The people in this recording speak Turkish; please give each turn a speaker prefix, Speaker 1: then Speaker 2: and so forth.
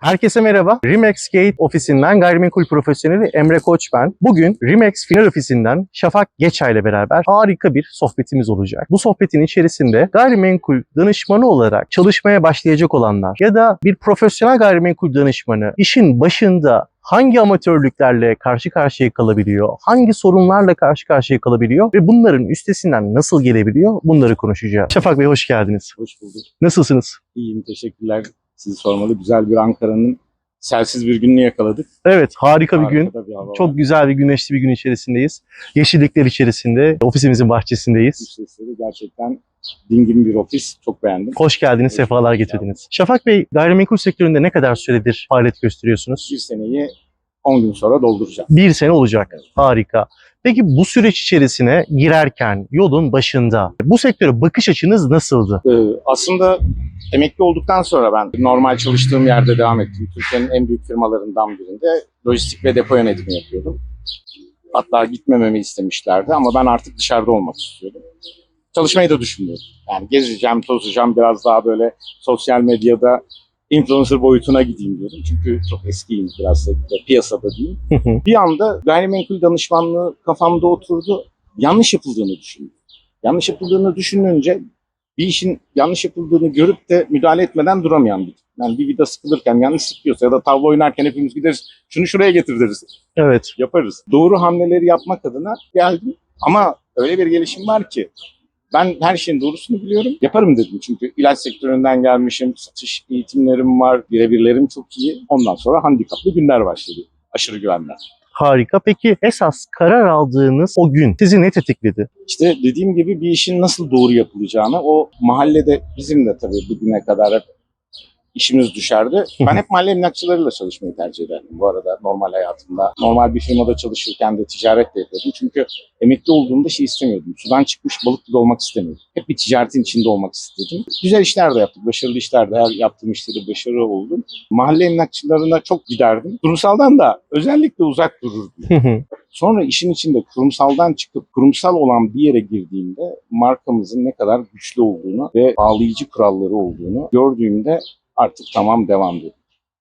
Speaker 1: Herkese merhaba. Remax Gate ofisinden gayrimenkul profesyoneli Emre Koç ben. Bugün Remax Final ofisinden Şafak Geçay ile beraber harika bir sohbetimiz olacak. Bu sohbetin içerisinde gayrimenkul danışmanı olarak çalışmaya başlayacak olanlar ya da bir profesyonel gayrimenkul danışmanı işin başında hangi amatörlüklerle karşı karşıya kalabiliyor, hangi sorunlarla karşı karşıya kalabiliyor ve bunların üstesinden nasıl gelebiliyor bunları konuşacağız. Şafak Bey hoş geldiniz.
Speaker 2: Hoş bulduk.
Speaker 1: Nasılsınız?
Speaker 2: İyiyim, teşekkürler. Sizi sormalı. Güzel bir Ankara'nın selsiz bir gününü yakaladık.
Speaker 1: Evet harika bir gün.
Speaker 2: Harika bir
Speaker 1: Çok
Speaker 2: var.
Speaker 1: güzel bir güneşli bir gün içerisindeyiz. Yeşillikler içerisinde ofisimizin bahçesindeyiz.
Speaker 2: Sesleri gerçekten dingin bir ofis. Çok beğendim.
Speaker 1: Hoş geldiniz,
Speaker 2: Hoş
Speaker 1: sefalar getirdiniz. Şafak Bey, gayrimenkul sektöründe ne kadar süredir faaliyet gösteriyorsunuz?
Speaker 2: Bir seneyi 10 gün sonra dolduracağım.
Speaker 1: Bir sene olacak. Harika. Peki bu süreç içerisine girerken yolun başında bu sektöre bakış açınız nasıldı?
Speaker 2: Ee, aslında emekli olduktan sonra ben normal çalıştığım yerde devam ettim. Türkiye'nin en büyük firmalarından birinde lojistik ve depo yönetimi yapıyordum. Hatta gitmememi istemişlerdi ama ben artık dışarıda olmak istiyordum. Çalışmayı da düşünmüyordum. Yani gezeceğim, tozacağım, biraz daha böyle sosyal medyada influencer boyutuna gideyim diyordum. Çünkü çok eskiyim biraz sektörde, piyasada değil. Bir anda gayrimenkul danışmanlığı kafamda oturdu. Yanlış yapıldığını düşündüm. Yanlış yapıldığını düşününce bir işin yanlış yapıldığını görüp de müdahale etmeden duramayan bir. Yani bir vida sıkılırken yanlış sıkıyorsa ya da tavla oynarken hepimiz gideriz. Şunu şuraya getir deriz.
Speaker 1: evet.
Speaker 2: Yaparız. Doğru hamleleri yapmak adına geldim. Ama öyle bir gelişim var ki ben her şeyin doğrusunu biliyorum. Yaparım dedim çünkü ilaç sektöründen gelmişim. Satış eğitimlerim var. Birebirlerim çok iyi. Ondan sonra handikaplı günler başladı. Aşırı güvenler.
Speaker 1: Harika. Peki esas karar aldığınız o gün sizi ne tetikledi?
Speaker 2: İşte dediğim gibi bir işin nasıl doğru yapılacağını o mahallede bizim de tabii bugüne kadar hep işimiz düşerdi. Ben hep mahalle emlakçılarıyla çalışmayı tercih ederdim bu arada normal hayatımda. Normal bir firmada çalışırken de ticaret de yapıyordum. Çünkü emekli olduğumda şey istemiyordum. Sudan çıkmış balık gibi olmak istemiyordum. Hep bir ticaretin içinde olmak istedim. Güzel işler de yaptık. Başarılı işler de her yaptığım işte de başarılı oldum. Mahalle emlakçılarına çok giderdim. Kurumsaldan da özellikle uzak dururdum. Sonra işin içinde kurumsaldan çıkıp kurumsal olan bir yere girdiğimde markamızın ne kadar güçlü olduğunu ve bağlayıcı kuralları olduğunu gördüğümde artık tamam devam dedim.